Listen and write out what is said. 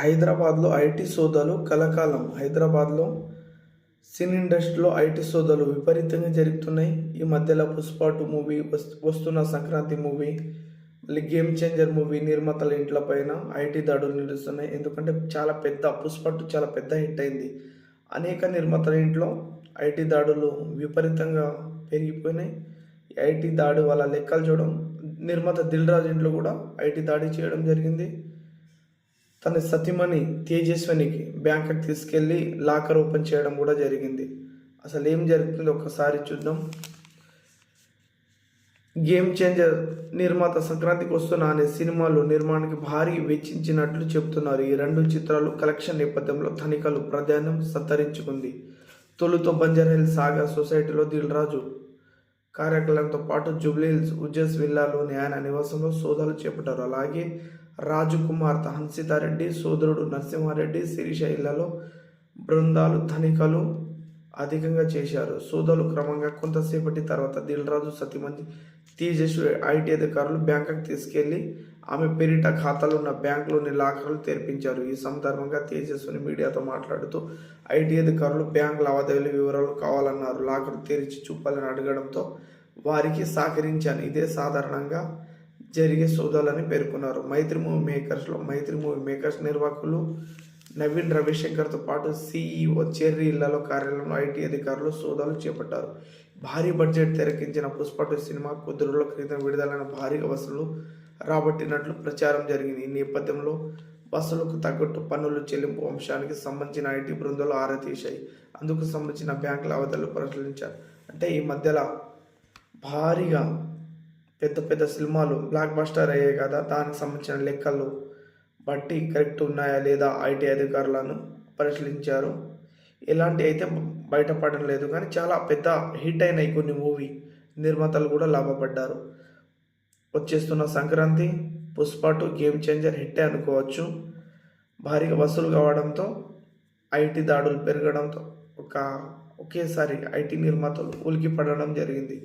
హైదరాబాద్లో ఐటీ సోదాలు కలకాలం. హైదరాబాద్లో సినీ ఇండస్ట్రీలో ఐటీ సోదాలు విపరీతంగా జరుగుతున్నాయి. ఈ మధ్యలో పుష్ప టూ మూవీ వస్తున్న సంక్రాంతి మూవీ మళ్ళీ గేమ్ చేంజర్ మూవీ నిర్మాతల ఇంట్ల పైన ఐటీ దాడులు నిలుస్తున్నాయి. ఎందుకంటే చాలా పెద్ద పుష్ప టూ చాలా పెద్ద హిట్ అయింది. అనేక నిర్మాతల ఇంట్లో ఐటీ దాడులు విపరీతంగా పెరిగిపోయినాయి. ఐటీ దాడి వాళ్ళ లెక్కలు చూడడం నిర్మాత దిల్ రాజు ఇంట్లో కూడా ఐటీ దాడి చేయడం జరిగింది. తన సతీమణి తేజస్వినికి బ్యాంకుకి తీసుకెళ్ళి లాకర్ ఓపెన్ చేయడం కూడా జరిగింది. అసలు ఏం జరుగుతుంది ఒకసారి చూద్దాం. గేమ్ చేంజర్ నిర్మాత సంక్రాంతికి వస్తున్న అనే సినిమాలు నిర్మాణానికి భారీ వెచ్చించినట్లు చెబుతున్నారు. ఈ రెండు చిత్రాలు కలెక్షన్ నేపథ్యంలో తనిఖీలు ప్రాధాన్యం సంతరించుకుంది. తొలుతో హిల్ సాగర్ సొసైటీలో దిల్ కార్యక్రమంతో పాటు జూబ్లీహిల్స్ ఉజ్జస్ విల్లాలోని ఆయన నివాసంలో సోదాలు చేపట్టారు. అలాగే రాజు కుమార్తె హన్సితారెడ్డి సోదరుడు నరసింహారెడ్డి శిరీష ఇళ్ళలో బృందాలు ధనికలు అధికంగా చేశారు. సోదాలు క్రమంగా కొంతసేపటి తర్వాత దిల్ రాజు సతీమణి తేజస్వి ఐటీ అధికారులు బ్యాంకుకు తీసుకెళ్ళి ఆమె పేరిట ఖాతాలో ఉన్న బ్యాంకులోని లాకర్లు తెరిపించారు. ఈ సందర్భంగా తేజస్విని మీడియాతో మాట్లాడుతూ ఐటీ అధికారులు బ్యాంక్ లావాదేవీల వివరాలు కావాలన్నారు. లాకర్ తెరిచి చూపాలని అడగడంతో వారికి సహకరించాను. ఇదే సాధారణంగా జరిగే సోదాలని పేర్కొన్నారు. మైత్రి మూవీ మేకర్స్లో మైత్రి మూవీ మేకర్స్ నిర్వాహకులు నవీన్ రవిశంకర్తో పాటు సీఈఓ చెర్రీ ఇళ్ళలో కార్యాలయంలో ఐటీ అధికారులు సోదాలు చేపట్టారు. భారీ బడ్జెట్ తెరకించిన పుష్పటు సినిమా కొద్ది రోజుల క్రితం విడుదలైన భారీగా వసూలు రాబట్టినట్లు ప్రచారం జరిగింది. ఈ నేపథ్యంలో వసూలకు తగ్గట్టు పన్నులు చెల్లింపు అంశానికి సంబంధించిన ఐటీ బృందాలు ఆరా తీశాయి. అందుకు సంబంధించిన బ్యాంక్ లావాదేవీలు పరిశీలించారు. అంటే ఈ మధ్యలో భారీగా పెద్ద పెద్ద సినిమాలు బ్లాక్ బస్టర్ అయ్యాయి కదా దానికి సంబంధించిన లెక్కలు బట్టి కరెక్ట్ ఉన్నాయా లేదా ఐటీ అధికారులను పరిశీలించారు. ఎలాంటి అయితే బయటపడడం లేదు కానీ చాలా పెద్ద హిట్ అయినాయి కొన్ని మూవీ నిర్మాతలు కూడా లాభపడ్డారు. వచ్చేస్తున్న Sankranti Pushpa two game changer హిట్టే అనుకోవచ్చు. భారీగా వసూలు కావడంతో ఐటీ దాడులు పెరగడంతో ఒక ఒకేసారి ఐటీ నిర్మాతలు ఉలికి పడడం జరిగింది.